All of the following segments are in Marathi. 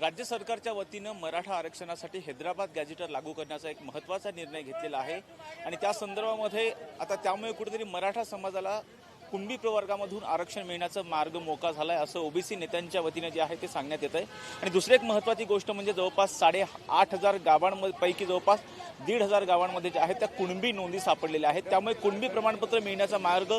राज्य सरकारच्या वतीनं मराठा आरक्षणासाठी हैदराबाद गॅजेटर लागू करण्याचा एक महत्त्वाचा निर्णय घेतलेला आहे. आणि त्या संदर्भामध्ये आता त्यामुळे कुठेतरी मराठा समाजाला कुणबी प्रवर्गामधून आरक्षण मिळण्याचा मार्ग मोका झाला आहे असं ओबीसी नेत्यांच्या वतीनं जे आहे ते सांगण्यात येत आहे आणि दुसरी एक महत्त्वाची गोष्ट म्हणजे जवळपास साडे आठ हजार गावांपैकी जवळपास दीड हजार गावांमध्ये जे आहेत त्या कुणबी नोंदी सापडलेल्या आहेत. त्यामुळे कुणबी प्रमाणपत्र मिळण्याचा मार्ग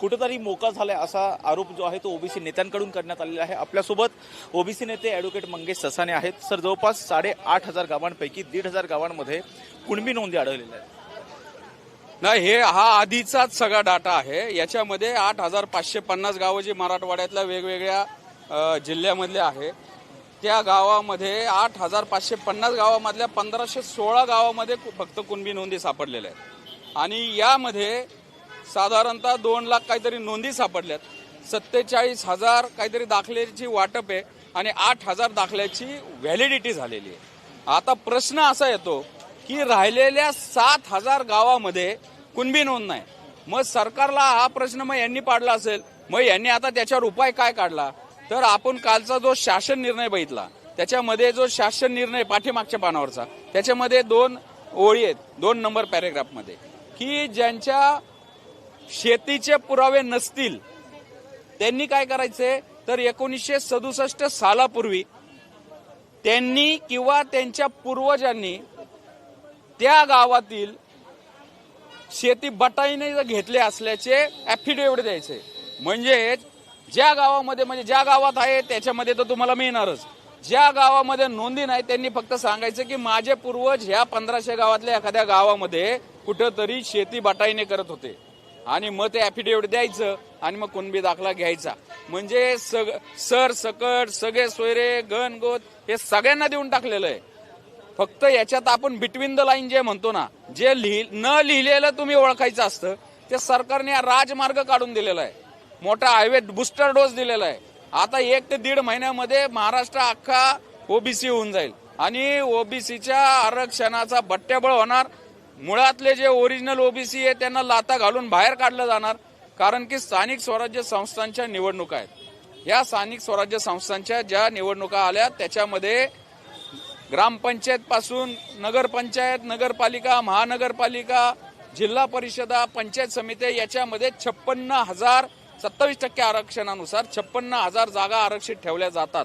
कुठेतरी मोका झालाय असा आरोप जो आहे तो ओबीसी नेत्यांकडून करण्यात आलेला आहे. आपल्यासोबत ओबीसी नेते ॲडव्होकेट मंगेश ससाने आहेत. सर जवळपास साडेआठ हजार गावांपैकी दीड हजार गावांमध्ये कुणबी नोंदी आढळलेल्या आहेत. नाही हे हा आधीचाच सगळा डाटा आहे. याच्यामध्ये आठ हजार पाचशे पन्नास गावं जी मराठवाड्यातल्या वेगवेगळ्या जिल्ह्यामधले आहे. त्या गावामध्ये आठ हजार पाचशे पन्नास गावामधल्या पंधराशे सोळा गावामध्ये फक्त कुणबी नोंदी सापडलेल्या आहेत. आणि यामध्ये साधारणतः दोन लाख काहीतरी नोंदी सापडल्यात. सत्तेचाळीस हजार काहीतरी दाखल्याची वाटप आहे आणि आठ हजार दाखल्याची व्हॅलिडिटी झालेली आहे. आता प्रश्न असा येतो की राहिलेल्या सात हजार गावामध्ये कुणबी नोंद नाही. मग सरकारला हा प्रश्न मग यांनी पाडला असेल मग यांनी आता त्याच्यावर उपाय काय काढला? तर आपण कालचा जो शासन निर्णय बघितला त्याच्यामध्ये जो शासन निर्णय पाठीमागच्या पानावरचा त्याच्यामध्ये दोन ओळी आहेत दोन नंबर पॅरेग्राफमध्ये की ज्यांच्या शेतीचे पुरावे नसतील त्यांनी काय करायचे? तर एकोणीसशे सदुसष्ट सालापूर्वी त्यांनी किंवा त्यांच्या पूर्वजांनी त्या गावातील शेती बटाईने घेतले असल्याचे ऍफिडेव्हिट द्यायचे. म्हणजेच ज्या गावामध्ये म्हणजे ज्या गावात आहे त्याच्यामध्ये तर तुम्हाला मिळणारच. ज्या गावामध्ये नोंदी नाही त्यांनी फक्त सांगायचं की माझे पूर्वज ह्या पंधराशे गावातल्या एखाद्या गावामध्ये कुठंतरी शेती बटाईने करत होते. आणि मग ते ऍफिडेव्हिट द्यायचं आणि मग कुणबी दाखला घ्यायचा. म्हणजे सग सर सकट सगळे सोयरे गण गोत हे सगळ्यांना देऊन टाकलेलं आहे. फक्त याच्यात आपण बिटवीन द लाईन जे म्हणतो ना जे लिहि न लिहिलेलं तुम्ही ओळखायचं असतं ते सरकारने हा राजमार्ग काढून दिलेला आहे. मोठा हायवे बुस्टर डोस दिलेला आहे. आता एक ते दीड महिन्यामध्ये महाराष्ट्र अख्खा ओबीसी होऊन जाईल. आणि ओबीसीच्या आरक्षणाचा बट्ट्याबळ होणार. मुळातले जे ओरिजिनल ओबीसी आहे त्यांना लाता घालून बाहेर काढलं जाणार. कारण की स्थानिक स्वराज्य संस्थांच्या निवडणुका आहेत. या स्थानिक स्वराज्य संस्थांच्या ज्या निवडणुका आल्या त्याच्यामध्ये ग्रामपंचायतपासून नगरपंचायत नगरपालिका महानगरपालिका जिल्हा परिषदा पंचायत समित्या याच्यामध्ये छप्पन्न हजार सत्तावीस टक्के आरक्षणानुसार छप्पन्न हजार जागा आरक्षित ठेवल्या जातात.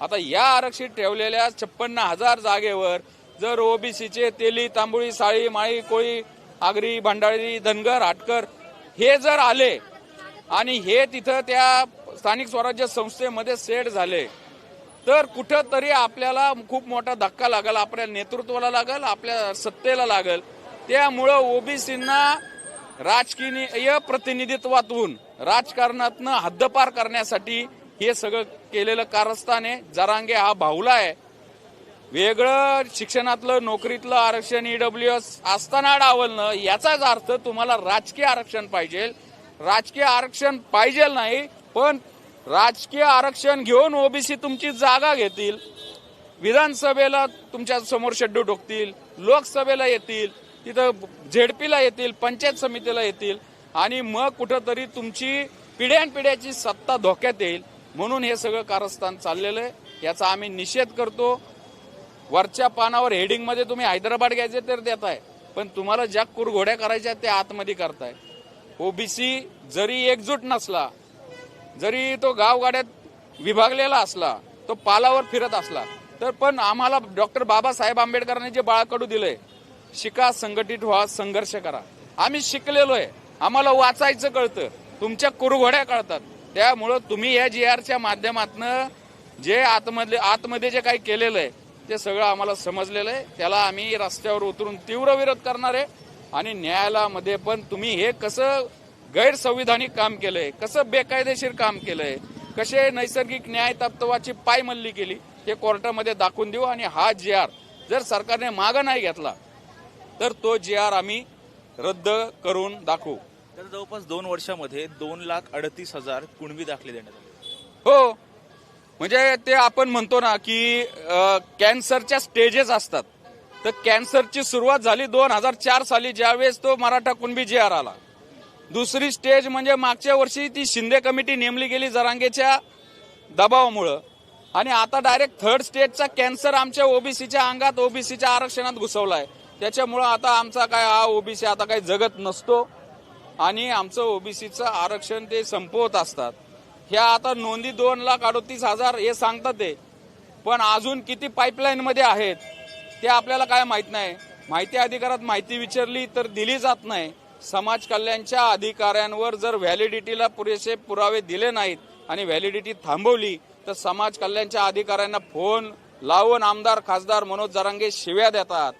आता या आरक्षित ठेवलेल्या छप्पन्न हजार जागेवर जर ओबीसीचे तेली तांबुळी साळी माळी कोळी आगरी भांडारी धनगर हाटकर हे जर आले आणि हे तिथं त्या स्थानिक स्वराज्य संस्थेमध्ये सेट झाले तर कुठंतरी आपल्याला खूप मोठा धक्का लागेल आपल्या नेतृत्वाला लागेल आपल्या सत्तेला लागेल. त्यामुळं ओबीसींना राजकीय प्रतिनिधित्वातून राजकारणातनं हद्दपार करण्यासाठी हे सगळं केलेलं कारस्थान आहे. जरांगे हा भाऊला आहे. वेगळं शिक्षणातलं नोकरीतलं आरक्षण ईडब्ल्यू एस असताना डावलणं याचाच अर्थ तुम्हाला राजकीय आरक्षण पाहिजे. राजकीय आरक्षण पाहिजे नाही पण राजकीय आरक्षण घेऊन ओबीसी तुमची जागा घेतील विधानसभेला तुमच्यासमोर शेड्यू ठोकतील लोकसभेला येतील तिथं झेडपीला येतील पंचायत समितीला येतील आणि मग कुठंतरी तुमची पिढ्यानपिढ्याची सत्ता धोक्यात येईल. म्हणून हे सगळं कारस्थान चाललेलं आहे. याचा आम्ही निषेध करतो. वरच्या पानावर हेडिंगमध्ये तुम्ही हैदराबाद घ्यायचे तर देताय पण तुम्हाला ज्या कुरघोड्या करायच्या त्या आतमध्ये करताय. ओबीसी जरी एकजूट नसला जरी तो गावगाड्यात विभागलेला असला तो पालावर फिरत असला तर पण आम्हाला डॉक्टर बाबासाहेब आंबेडकरांनी जे बाळकडू दिलंय शिका संघटित व्हा संघर्ष करा. आम्ही शिकलेलो आहे. आम्हाला वाचायचं कळतं. तुमच्या कुरघोड्या कळतात. त्यामुळं तुम्ही या जी आरच्या माध्यमातनं जे आतमधले आतमध्ये जे काही केलेलं आहे ते सगळं आम्हाला समजलेलं आहे. त्याला आम्ही रस्त्यावर उतरून तीव्र विरोध करणार आहे. आणि न्यायालयामध्ये पण तुम्ही हे कसं गैरसंविधानिक काम केलंय कसं बेकायदेशीर काम केलंय कसे नैसर्गिक न्याय तत्वाची पायमल्ली केली हे कोर्टामध्ये दाखवून देऊ. आणि हा जी आर जर सरकारने मागं नाही घेतला तर तो जी आर आम्ही रद्द करून दाखवू. तर जवळपास दोन वर्षामध्ये दोन लाख अडतीस हजार कुणबी दाखले देण्यात आले. हो. म्हणजे ते आपण म्हणतो ना की कॅन्सरच्या स्टेजेस असतात. तर कॅन्सरची सुरुवात झाली दोन हजार चार साली ज्यावेळेस तो मराठा कुणबी जी आर आला. दुसरी स्टेज म्हणजे मागच्या वर्षी ती शिंदे कमिटी नेमली गेली जरांगेच्या दबावामुळं. आणि आता डायरेक्ट थर्ड स्टेजचा कॅन्सर आमच्या ओबीसीच्या अंगात ओबीसीच्या आरक्षणात घुसवलाय. त्याच्यामुळं आता आमचा काय हा ओबीसी आता काही जगत नसतो. आणि आमचं ओबीसीचं आरक्षण ते संपवत असतात. ह्या आता नोंदी दोन लाख अडोतीस हजार हे सांगतात ते. पण अजून किती पाईपलाईनमध्ये आहेत ते आपल्याला काय माहीत नाही. माहिती अधिकारात माहिती विचारली तर दिली जात नाही. समाज कल्याणच्या अधिकाऱ्यांवर जर व्हॅलिडिटीला पुरेसे पुरावे दिले नाहीत आणि व्हॅलिडिटी थांबवली तर समाज कल्याणच्या अधिकाऱ्यांना फोन लावून आमदार खासदार मनोज जरांगे शिव्या देतात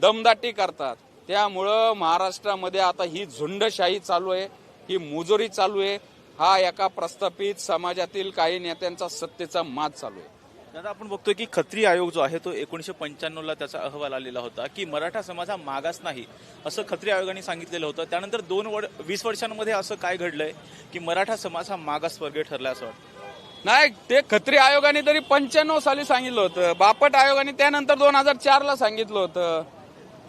दमदाटी करतात. त्यामुळं महाराष्ट्रामध्ये आता ही झुंडशाही चालू आहे ही मुजोरी चालू आहे. हा एका प्रस्थापित समाजातील काही नेत्यांचा सत्तेचा मात चालू आहे. दादा आपण बघतोय की खत्री आयोग जो आहे तो एकोणीशे पंच्याण्णवला त्याचा अहवाल आलेला होता की मराठा समाज हा मागास नाही असं खत्री आयोगाने सांगितलेलं होतं. त्यानंतर दोन वर वीस वर्षांमध्ये असं काय घडलंय की मराठा समाज हा मागास वर्गीय ठरला असं वाटतं? नाही ते खत्री आयोगाने तरी पंच्याण्णव साली सांगितलं होतं. बापट आयोगाने त्यानंतर दोन हजार चारला सांगितलं होतं.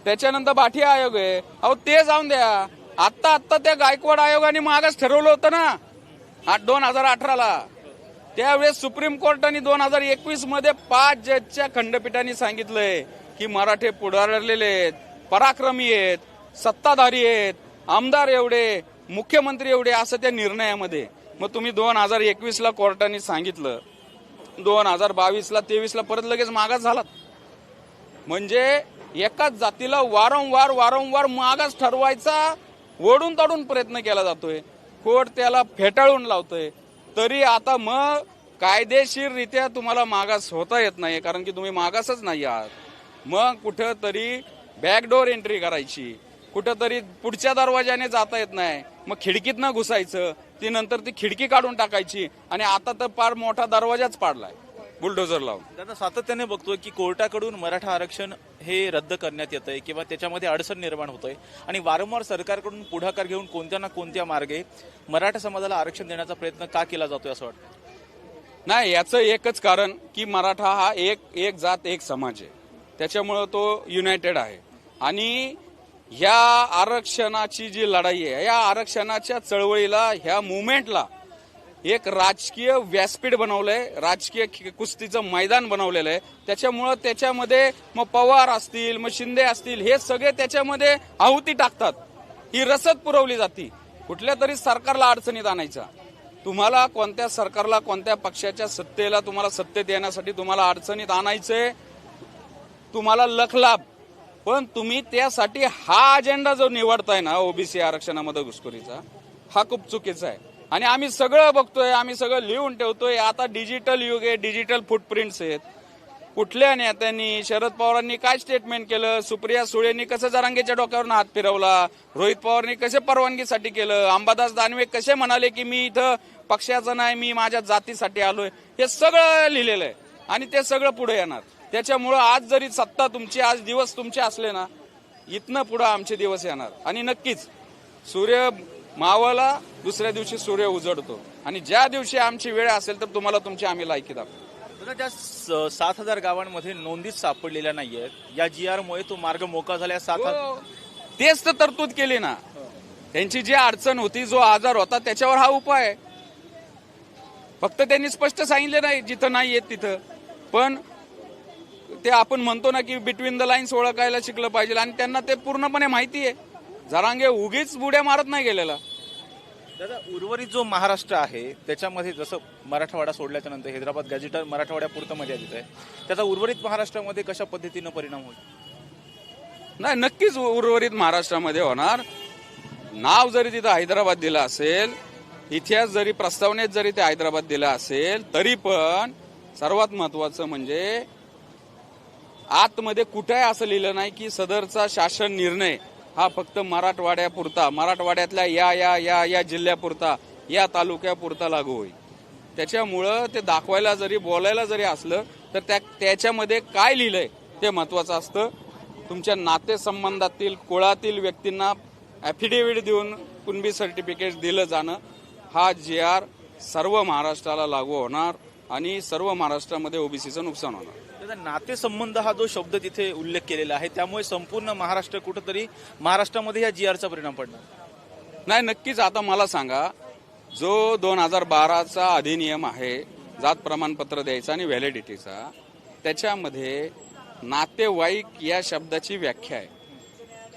त्याच्यानंतर बाठी आयोग आहे. अहो ते जाऊन द्या. आत्ता आत्ता त्या गायकवाड आयोगाने मागास ठरवलं होतं ना आठ दोन हजार अठराला. त्यावेळेस सुप्रीम कोर्टाने दोन हजार एकवीसमध्ये पाच जजच्या खंडपीठाने सांगितलंय की मराठे पुढारलेले आहेत पराक्रमी आहेत सत्ताधारी आहेत आमदार एवढे मुख्यमंत्री एवढे असं त्या निर्णयामध्ये. मग तुम्ही दोन हजार एकवीस ला कोर्टाने सांगितलं दोन हजार बावीस ला तेवीस ला परत लगेच मागास झालात. म्हणजे एकाच जातीला वारंवार वारंवार मागास ठरवायचा ओढून ताडून प्रयत्न केला जातोय. कोर्ट त्याला फेटाळून लावतोय. तरी आता मग कायदेशीररित्या तुम्हाला मागास होता येत नाही कारण की तुम्ही मागासच नाही आहात. मग कुठं तरी बॅकडोर एंट्री करायची. कुठंतरी पुढच्या दरवाजाने जाता येत नाही. मग खिडकीतनं घुसायचं. ती नंतर ती खिडकी काढून टाकायची. आणि आता तर फार मोठा दरवाजाच पाडलाय. बुलडोझर लावून. दादा सातत्याने बघतोय की कोर्टाकडून मराठा आरक्षण हे रद्द करण्यात येत आहे किंवा त्याच्यामध्ये अडचण निर्माण होतोय. आणि वारंवार सरकारकडून पुढाकार घेऊन कोणत्या ना कोणत्या मार्गे मराठा समाजाला आरक्षण देण्याचा प्रयत्न का केला जातोय असं वाटतं? नाही याचं एकच कारण की मराठा हा एक एक जात एक समाज आहे. त्याच्यामुळं तो युनायटेड आहे. आणि ह्या आरक्षणाची जी लढाई आहे या आरक्षणाच्या चळवळीला ह्या मुवमेंटला एक राजकीय व्यासपीठ बनवलंय राजकीय कुस्तीचं मैदान बनवलेलं आहे. त्याच्यामुळं त्याच्यामध्ये मग पवार असतील मग शिंदे असतील हे सगळे त्याच्यामध्ये आहुती टाकतात. ही रसद पुरवली जाते. कुठल्या तरी सरकारला अडचणीत आणायचा. तुम्हाला कोणत्या सरकारला कोणत्या पक्षाच्या सत्तेला तुम्हाला सत्तेत येण्यासाठी तुम्हाला अडचणीत आणायचंय तुम्हाला लखलाभ पण तुम्ही त्यासाठी हा अजेंडा जो निवडताय ना ओबीसी आरक्षणामध्ये घुसखोरीचा हा खूप चुकीचा आहे. आणि आम्ही सगळं बघतोय आम्ही सगळं लिहून ठेवतोय. आता डिजिटल युग आहे डिजिटल फुटप्रिंट्स आहेत. कुठल्या नेत्यांनी शरद पवारांनी काय स्टेटमेंट केलं? सुप्रिया सुळेंनी कसं जरांगेच्या डोक्यावरून हात फिरवला? रोहित पवारनी कसे परवानगीसाठी केलं? अंबादास दानवे कसे म्हणाले की मी इथं पक्षाचं नाही मी माझ्या जातीसाठी आलोय? हे सगळं लिहिलेलं आहे. आणि ते सगळं पुढे येणार. त्याच्यामुळं आज जरी सत्ता तुमची आज दिवस तुमचे असले ना इथनं पुढं आमचे दिवस येणार. आणि नक्कीच सूर्य मावळला दुसऱ्या दिवशी सूर्य उजडतो. आणि ज्या दिवशी आमची वेळ असेल तर तुम्हाला तुमची आम्ही लायकी दाखवू. स- सात हजार गावांमध्ये नोंदीच सापडलेल्या नाहीयेत या जी आर मुळे तो मार्ग मोकळा झाला सात हजार हो. तेच तर तरतूद केली ना. त्यांची जी अडचण होती जो आजार होता त्याच्यावर हा उपाय आहे. फक्त त्यांनी स्पष्ट सांगितले नाही जिथं नाही येत तिथं. पण ते आपण म्हणतो ना की बिटवीन द लाईन्स ओळखायला शिकलं पाहिजे आणि त्यांना ते पूर्णपणे माहिती आहे. जरांगे उगीच बुड्या मारत नाही गेलेला. दादा उर्वरित जो महाराष्ट्र आहे त्याच्यामध्ये जसं मराठवाडा सोडल्याच्या नंतर हैदराबाद गॅजेटर मराठवाड्यापुरतं मर्यादित आहे. त्याचा उर्वरित महाराष्ट्रामध्ये कशा पद्धतीनं परिणाम होईल? नाही नक्कीच उर्वरित महाराष्ट्रामध्ये होणार. नाव जरी तिथं हैदराबाद दिलं असेल इतिहास जरी प्रस्तावनेत जरी ते हैदराबाद दिलं असेल तरी पण सर्वात महत्वाचं म्हणजे आतमध्ये कुठे असं लिहिलं नाही की सदरचा शासन निर्णय हा फक्त मराठवाड्यापुरता मराठवाड्यातल्या या या या या जिल्ह्यापुरता या तालुक्यापुरता लागू होईल. त्याच्यामुळं ते दाखवायला जरी बोलायला जरी असलं तर त्या त्याच्यामध्ये काय लिहिलंय ते महत्वाचं असतं. तुमच्या नातेसंबंधातील कुळातील व्यक्तींना ॲफिडेव्हिट देऊन कुणबी सर्टिफिकेट दिलं जाणं हा जी आर सर्व महाराष्ट्राला लागू होणार आणि सर्व महाराष्ट्रामध्ये ओबीसीचं नुकसान होणार. नातेसंबंध हा जो शब्द तिथे उल्लेख केलेला आहे त्यामुळे संपूर्ण महाराष्ट्र कुठंतरी महाराष्ट्रामध्ये या जी आरचा परिणाम पडणार. नाही नक्कीच आता मला सांगा जो दोन हजार बाराचा अधिनियम आहे जात प्रमाणपत्र द्यायचा आणि व्हॅलिडिटीचा त्याच्यामध्ये नातेवाईक या शब्दाची व्याख्या आहे.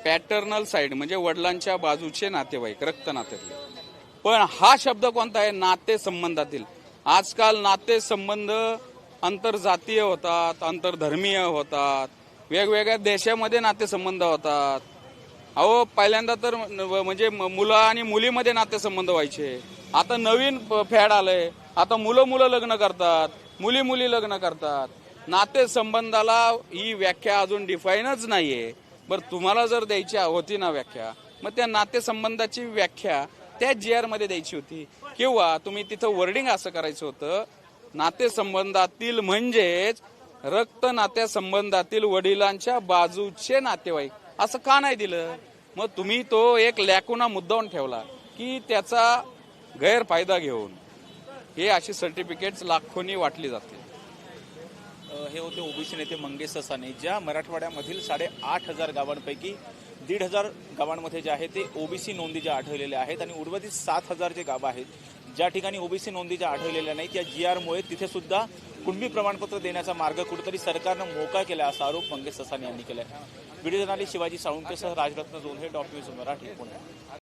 पॅटर्नल साईड म्हणजे वडिलांच्या बाजूचे नातेवाईक रक्त नातेवाईक पण हा शब्द कोणता आहे? नाते संबंधातील आजकाल नाते संबंध आंतरजातीय होतात आंतरधर्मीय होतात वेगवेगळ्या देशामध्ये नातेसंबंध होतात. अहो पहिल्यांदा तर म्हणजे म- मुलं आणि मुलीमध्ये नातेसंबंध व्हायचे. आता नवीन प- फॅड आलंय. आता मुलं मुलं लग्न करतात मुली मुली लग्न करतात. नातेसंबंधाला ही व्याख्या अजून डिफाईनच नाहीये. बरं तुम्हाला जर द्यायची होती ना व्याख्या मग त्या नातेसंबंधाची व्याख्या त्या जी आरमध्ये द्यायची होती. किंवा तुम्ही तिथं वर्डिंग असं करायचं होतं नातेसंबंधातील म्हणजेच रक्त नात्यासंबंधातील वडिलांच्या बाजूचे नातेवाईक. असं का नाही दिलं? मग तुम्ही तो एक लॅकुना मुद्दावून ठेवला की त्याचा गैरफायदा घेऊन. हे अशी सर्टिफिकेट्स लाखोनी वाटली जाते. हे होते ओबीसी नेते मंगेश ससाने ज्या मराठवाड्यामधील साडेआठ हजार गावांपैकी दीड हजार गावांमध्ये जे आहे ते ओबीसी नोंदी ज्या आढळलेल्या आहेत आणि उर्वरित सात हजार जे गावं आहेत ज्या ठिकाणी ओबीसी नोंदी ज्या आढळलेल्या नाहीत त्या जी आरमुळे तिथे सुद्धा कुणबी प्रमाणपत्र देण्याचा मार्ग कुठेतरी सरकारनं मोका केला असा आरोप मंगेश ससानी यांनी केला व्हिडिओ जर्नालिस्ट शिवाजी साळुंकेसह राजरत्न जोंधे डॉट न्यूज मराठी पुणे.